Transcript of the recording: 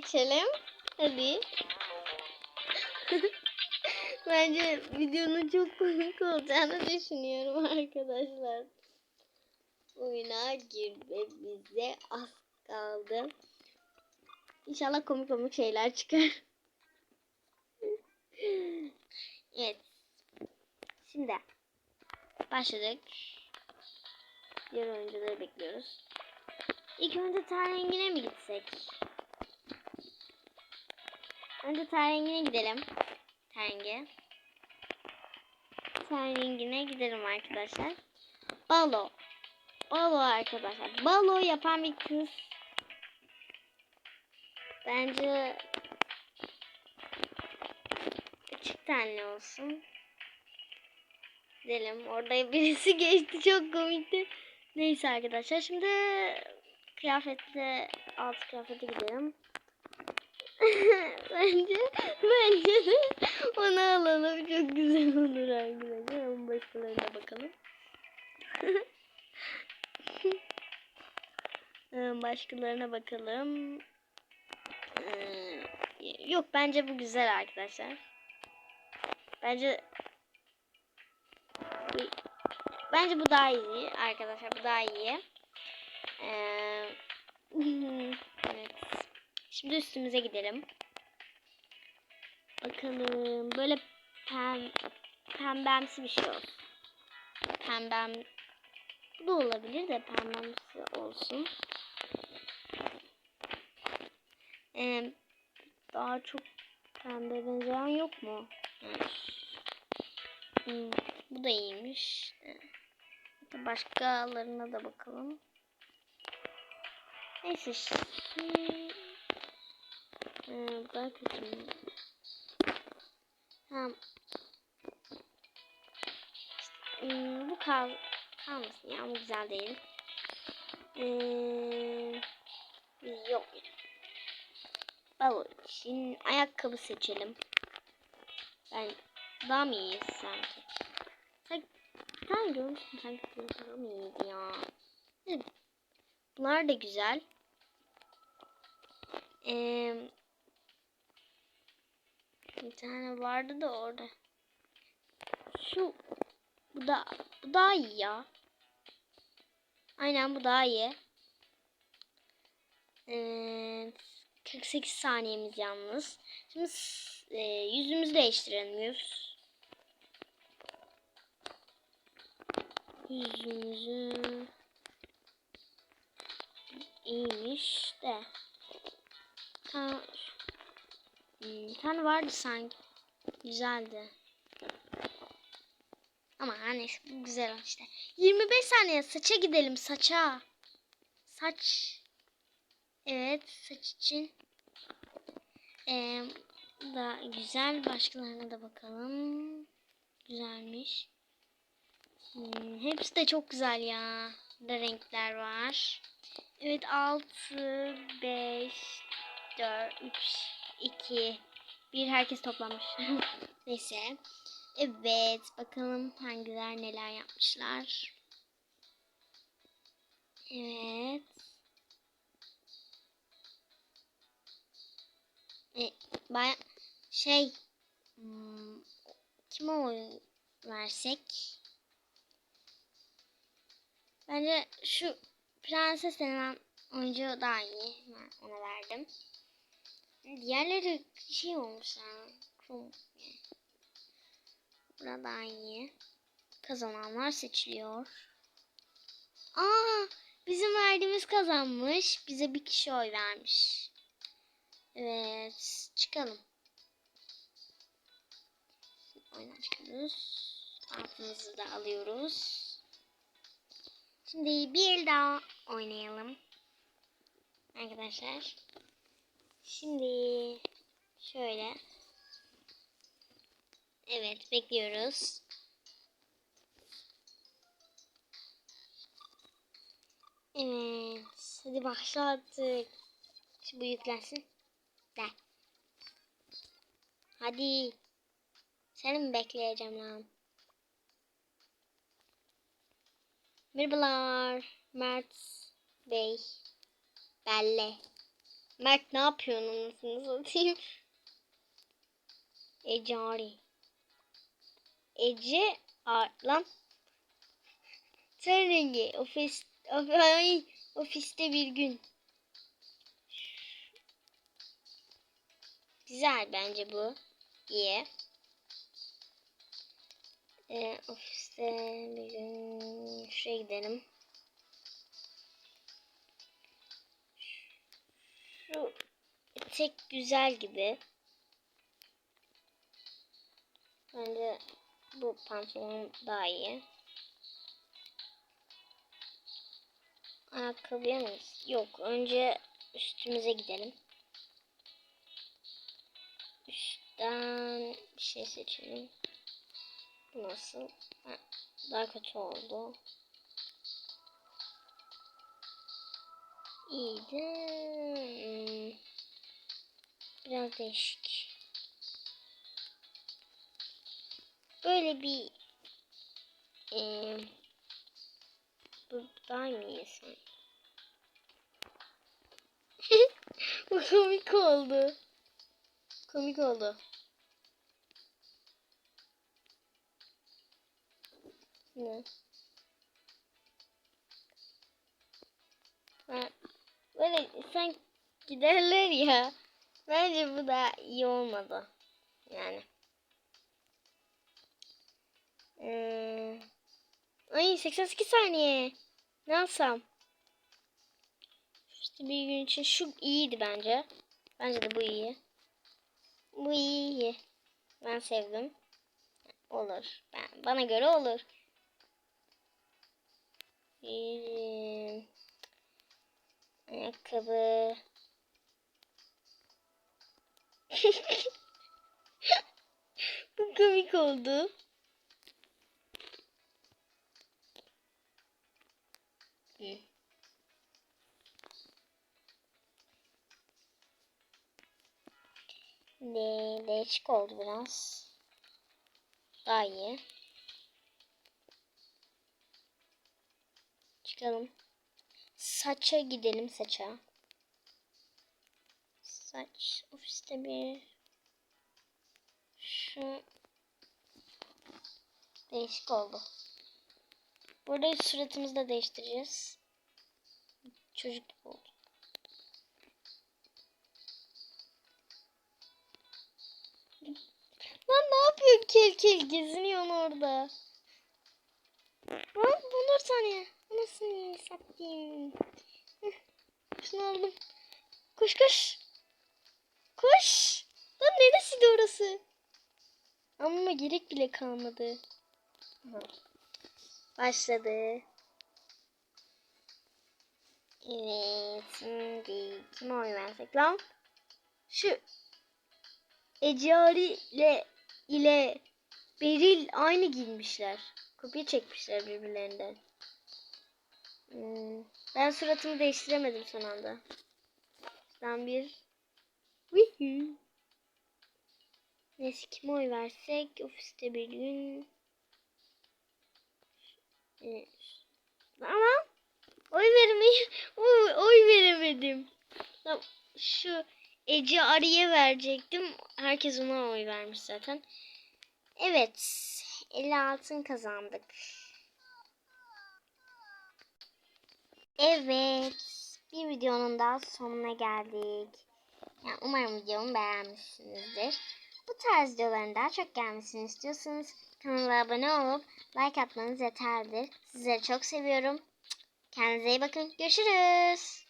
geçelim. Hadi. Bence videonun çok komik olacağını düşünüyorum arkadaşlar. Oyuna girme bize az kaldı. İnşallah komik komik şeyler çıkar. evet. Şimdi başladık. Diğer oyuncuları bekliyoruz. İlk önce ten mi gitsek? Önce ten gidelim. Ten rengi. Ten gidelim arkadaşlar. Balo. Balo arkadaşlar. Balo yapan bir kız. Bence açık tenli olsun. Gidelim. Orada birisi geçti. Çok komikti. Neyse arkadaşlar. Şimdi kıyafetle alt kıyafete gidelim. bence bence onu alalım. Çok güzel olur arkadaşlar. Ama başkalarına bakalım. Başkalarına bakalım. Ee, Yok bence bu güzel arkadaşlar. Bence bence bu daha iyi arkadaşlar. Bu daha iyi. Ee. Şimdi üstümüze gidelim. Bakalım. Böyle pem, pembemsi bir şey olsun. Pembem bu olabilir de pembemsi olsun. Ee, daha çok pembe benzeyen yok mu? Hmm, bu da iyiymiş. Ee, Başkalarına da bakalım. Neyse şimdi... Ee, kötü mü? Tamam. Hmm, bu kal kalmasın ya bu güzel değil. Ee, yok. Balo için ayakkabı seçelim. Ben daha mı iyiyiz sanki? Sanki sen görmüşsün sanki daha mı iyiydi ya? Bunlar da güzel. Ee, bir tane vardı da orada. Şu bu da bu daha iyi ya. Aynen bu daha iyi. Ee, 48 saniyemiz yalnız. Şimdi e, yüzümüzü değiştirelim yüz. Yüzümüzü iyiymiş de. Ta, hmm, bir tane vardı sanki. Güzeldi. Ama hani güzel işte. 25 saniye saça gidelim saça. Saç. Evet saç için. Ee, da güzel. Başkalarına da bakalım. Güzelmiş. Hmm, hepsi de çok güzel ya. Da renkler var. Evet 6, 5, 4, 3, 2, 1 herkes toplanmış. Neyse. Evet bakalım hangiler neler yapmışlar. Evet. E, baya şey hmm, kime oy versek? Bence şu prenses denen oyuncu daha iyi. Ben ona verdim. Diğerleri şey olmuş ya. Krum. Burada daha iyi. Kazananlar seçiliyor. Aa, bizim verdiğimiz kazanmış. Bize bir kişi oy vermiş. Evet, çıkalım. Oyuna çıkıyoruz. Altımızı da alıyoruz. Şimdi bir daha oynayalım. Arkadaşlar. Şimdi şöyle. Evet bekliyoruz. Evet. Hadi başla artık. Şu bu yüklensin. De. Hadi. Seni mi bekleyeceğim lan? Merhabalar. Mert Bey. Belle. Mert ne yapıyorsun anasını satayım? Ece Ari. Ece Ar lan. Ten rengi. Ofis, of, ay, ofiste bir gün. Güzel bence bu. İyi. Ee, ofiste bir gün şuraya gidelim. Etek güzel gibi. Bence bu pantolon daha iyi. Ayakkabıya mı? Yok. Önce üstümüze gidelim. Üstten bir şey seçelim. Bu nasıl? Ha, daha kötü oldu. İyiydi. Hmm. Biraz değişik. Böyle bir eee bu daha mı sanki? bu komik oldu. Komik oldu. Ne? Böyle sen giderler ya. Bence bu da iyi olmadı. Yani. Ee, ay 88 saniye. Ne alsam? İşte bir gün için şu iyiydi bence. Bence de bu iyi. Bu iyi. Ben sevdim. Olur. Ben, bana göre olur. Bir, ayakkabı. Bu oldu. Hı. De değişik oldu biraz. Daha iyi. Çıkalım. Saça gidelim saça. Saç ofiste bir şu değişik oldu. Burada suratımızı da değiştireceğiz. Çocuk gibi oldu. Lan ne yapıyor kel kel geziniyorsun orada. Lan bunlar saniye. Anasını satayım. Şunu aldım. Koş koş. Koş. Lan neresiydi orası? Ama gerek bile kalmadı. Başladı. Evet. Şimdi kime oy versek lan? Şu Ecari ile ile Beril aynı giyinmişler. Kopya çekmişler birbirlerinden. Hmm, Ben suratımı değiştiremedim son anda. Ben bir. Neyse kime oy versek ofiste bir gün. Ama oy vermeyi oy, oy veremedim. Şu Ece Arı'ya verecektim. Herkes ona oy vermiş zaten. Evet. 50 altın kazandık. Evet. Bir videonun daha sonuna geldik. Yani umarım videomu beğenmişsinizdir. Bu tarz videoların daha çok gelmesini istiyorsanız kanala abone olup like atmanız yeterlidir. Sizleri çok seviyorum. Kendinize iyi bakın. Görüşürüz.